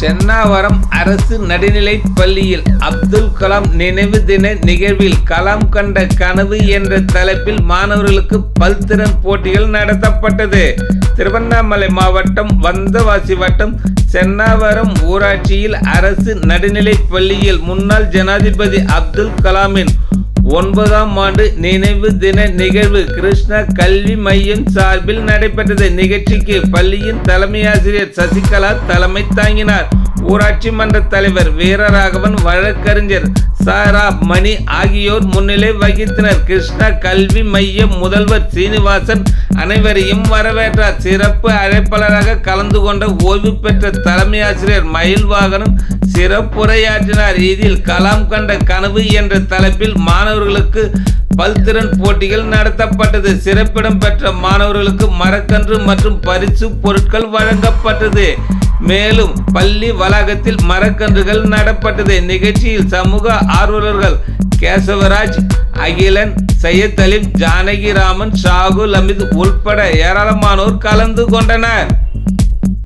சென்னாவரம் அரசு நடுநிலைப் பள்ளியில் அப்துல் கலாம் நினைவு தின நிகழ்வில் கலாம் கண்ட கனவு என்ற தலைப்பில் மாணவர்களுக்கு பல்திறன் போட்டிகள் நடத்தப்பட்டது. திருவண்ணாமலை மாவட்டம் வந்தவாசி வட்டம் சென்னாவரம் ஊராட்சியில் அரசு நடுநிலைப் பள்ளியில் முன்னாள் ஜனாதிபதி அப்துல் கலாமின் ஒன்பதாம் ஆண்டு நினைவு தின நிகழ்வு. கிருஷ்ணா கல்வி மையம் சார்பில் நடைபெற்றது. நிகழ்ச்சிக்கு பள்ளியின் தலைமை ஆசிரியர் சசிகலா தலைமை தாங்கினார். ஊராட்சி மன்ற தலைவர் வீரராகவன் வழக்கறிஞர் சாரா மணி ஆகியோர் முன்னிலை வகித்தனர். கிருஷ்ணா கல்வி மைய முதல்வர் சீனிவாசன் அனைவரையும் வரவேற்றார். சிறப்பு அழைப்பாளராக கலந்து கொண்ட ஓய்வு பெற்ற தலைமை ஆசிரியர் மயில்வாகனம் சிறப்புரையாற்றினார் இதில் கலாம் கண்ட கனவு என்ற தலைப்பில் மாணவர்களுக்கு பல்திறன் போட்டிகள் நடத்தப்பட்டது. சிறப்பிடம் பெற்ற மாணவர்களுக்கு மரக்கன்று மற்றும் பரிசு பொருட்கள் வழங்கப்பட்டது. மேலும் பள்ளி வளாகத்தில் மரக்கன்றுகள் நடப்பட்டது நிகழ்ச்சியில் சமூக ஆர்வலர்கள் கேசவராஜ் அகிலன் சையத் அலிம் ஜானகிராமன் ஷாகுல் அமித் உள்பட ஏராளமானோர் கலந்து கொண்டனர்.